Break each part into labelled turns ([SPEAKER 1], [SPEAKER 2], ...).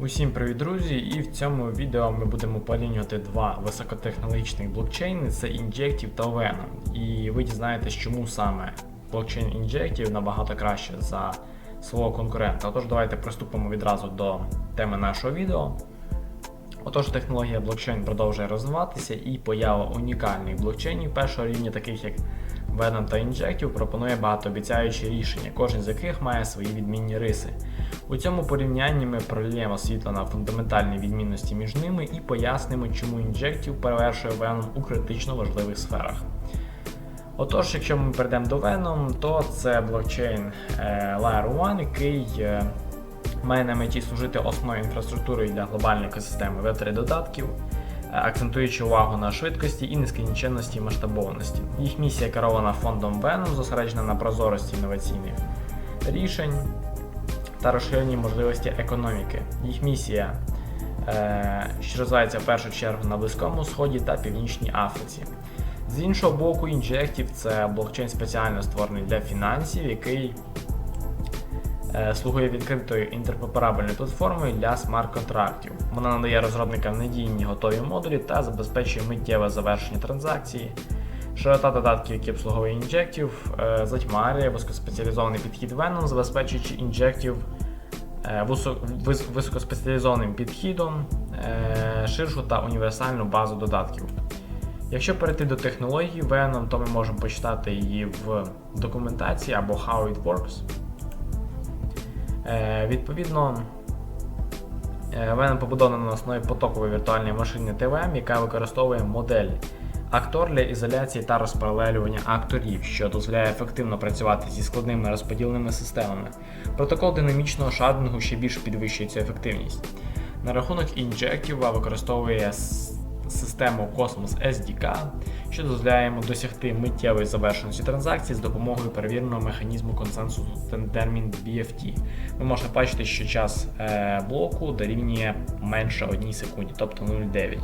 [SPEAKER 1] Усім привіт, друзі! І в цьому відео ми будемо порівнювати два високотехнологічних блокчейни: це Injective та Venom. І ви дізнаєтесь, чому саме блокчейн Injective набагато краще за свого конкурента. Отож, давайте приступимо відразу до теми нашого відео. Отож, технологія блокчейн продовжує розвиватися, і поява унікальних блокчейнів першого рівня, таких як Venom та Injective, пропонує багатообіцяючі рішення, кожен з яких має свої відмінні риси. У цьому порівнянні ми прольємо світло на фундаментальні відмінності між ними і пояснимо, чому Injective перевершує Venom у критично важливих сферах. Отож, якщо ми перейдемо до Venom, то це блокчейн е, Layer 1, який е, має на меті служити основною інфраструктурою для глобальної екосистеми Web3 додатків, е, акцентуючи увагу на швидкості і нескінченності масштабованості. Їх місія керована фондом Venom, зосереджена на прозорості інноваційних рішень та розширенні можливості економіки. Їх місія, е, що розвивається в першу чергу на Близькому Сході та Північній Африці. З іншого боку, Injective це блокчейн спеціально створений для фінансів, який слугує відкритою інтерпоперабельною платформою для смарт-контрактів. Вона надає розробникам надійні готові модулі та забезпечує миттєве завершення транзакції. Широта додатків, які обслуговує Injective, е, затьмарює високоспеціалізований підхід Venom, забезпечуючи Injective е, висо- вис- високоспеціалізованим підхідом, е, ширшу та універсальну базу додатків. Якщо перейти до технології Venom, то ми можемо почитати її в документації або How it works. Е, Відповідно, е, Venom побудована на основі потокової віртуальної машини TVM, яка використовує модель актор для ізоляції та розпаралелювання акторів, що дозволяє ефективно працювати зі складними розподільними системами. Протокол динамічного шардингу ще більше підвищує цю ефективність. На рахунок Injective використовує систему Cosmos SDK, що дозволяє досягти миттєвої завершеності транзакцій з допомогою перевіреного механізму консенсусу термін BFT. Ви можете бачити, що час е, блоку дорівнює менше 1 секунді, тобто 0,9.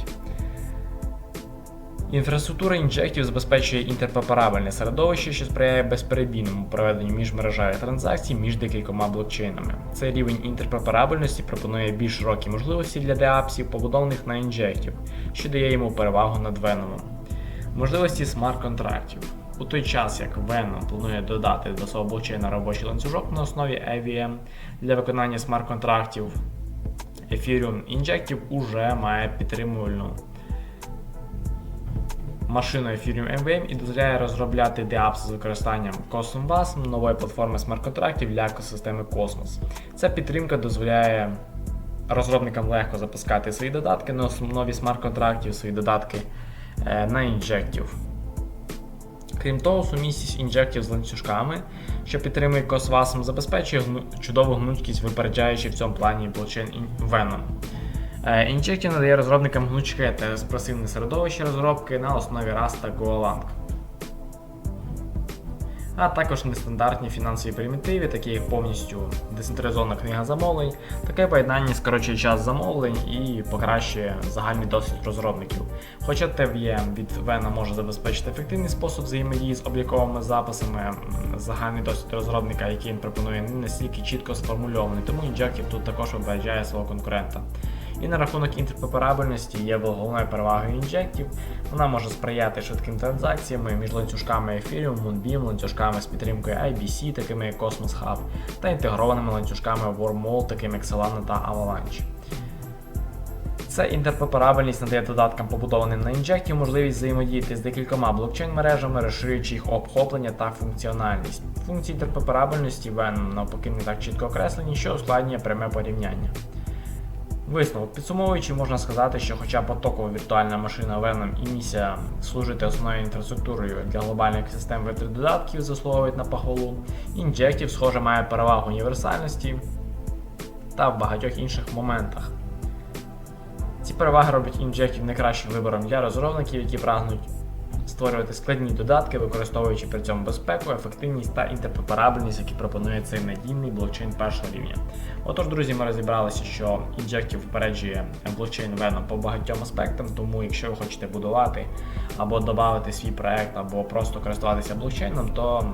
[SPEAKER 1] Інфраструктура Injective забезпечує інтерпоперабельне середовище, що сприяє безперебійному проведенню міжмережевих транзакцій між декількома блокчейнами. Цей рівень інтерпоперабельності пропонує більш широкі можливості для деапсів, побудованих на Injective, що дає йому перевагу над Venom. Можливості смарт-контрактів. У той час, як Venom планує додати до свого блокчейна робочий ланцюжок на основі EVM для виконання смарт-контрактів, Ethereum Injective уже має підтримувальну машину Ethereum MVM і дозволяє розробляти DApps з використанням Cosmos WASM, нової платформи смарт-контрактів для екосистеми Cosmos. Ця підтримка дозволяє розробникам легко запускати свої додатки на основі смарт-контрактів, свої додатки на інжектів. Крім того, сумісність інжектів з ланцюжками, що підтримує косвасом, забезпечує чудову гнучкість, випереджаючи в цьому плані блокчейн Venom. Інжектів надає розробникам гнучке та експресивне середовище розробки на основі Rust та Golang. А також нестандартні фінансові примітиви, такі як повністю децентралізована книга замовлень. Таке поєднання скорочує час замовлень і покращує загальний досвід розробників. Хоча TVM від Vena може забезпечити ефективний спосіб взаємодії з обліковими записами, загальний досвід розробника, який він пропонує, не настільки чітко сформульований, тому Injective тут також випереджає свого конкурента. І на рахунок інтерпоперабельності є головною перевагою Injective. Вона може сприяти швидким транзакціями між ланцюжками Ethereum, Moonbeam, ланцюжками з підтримкою IBC, такими як Cosmos Hub, та інтегрованими ланцюжками Wormhole, такими як Solana та Avalanche. Ця інтерпоперабельність надає додаткам, побудованим на Injective, можливість взаємодіяти з декількома блокчейн-мережами, розширюючи їх охоплення та функціональність. Функції інтерпоперабельності Venom навпаки не так чітко окреслені, що ускладнює пряме порівняння. Висновок підсумовуючи, можна сказати, що хоча потокова віртуальна машина Venom і місія служити основною інфраструктурою для глобальних систем Web3 додатків заслуговують на похвалу, Injective, схоже, має перевагу універсальності та в багатьох інших моментах. Ці переваги роблять Injective найкращим вибором для розробників, які прагнуть створювати складні додатки, використовуючи при цьому безпеку, ефективність та інтерпоперабельність, які пропонує цей надійний блокчейн першого рівня. Отож, друзі, ми розібралися, що Injective впереджує блокчейн Venom по багатьом аспектам, тому якщо ви хочете будувати або додати свій проект, або просто користуватися блокчейном, то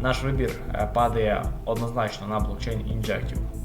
[SPEAKER 1] наш вибір е, падає однозначно на блокчейн Injective.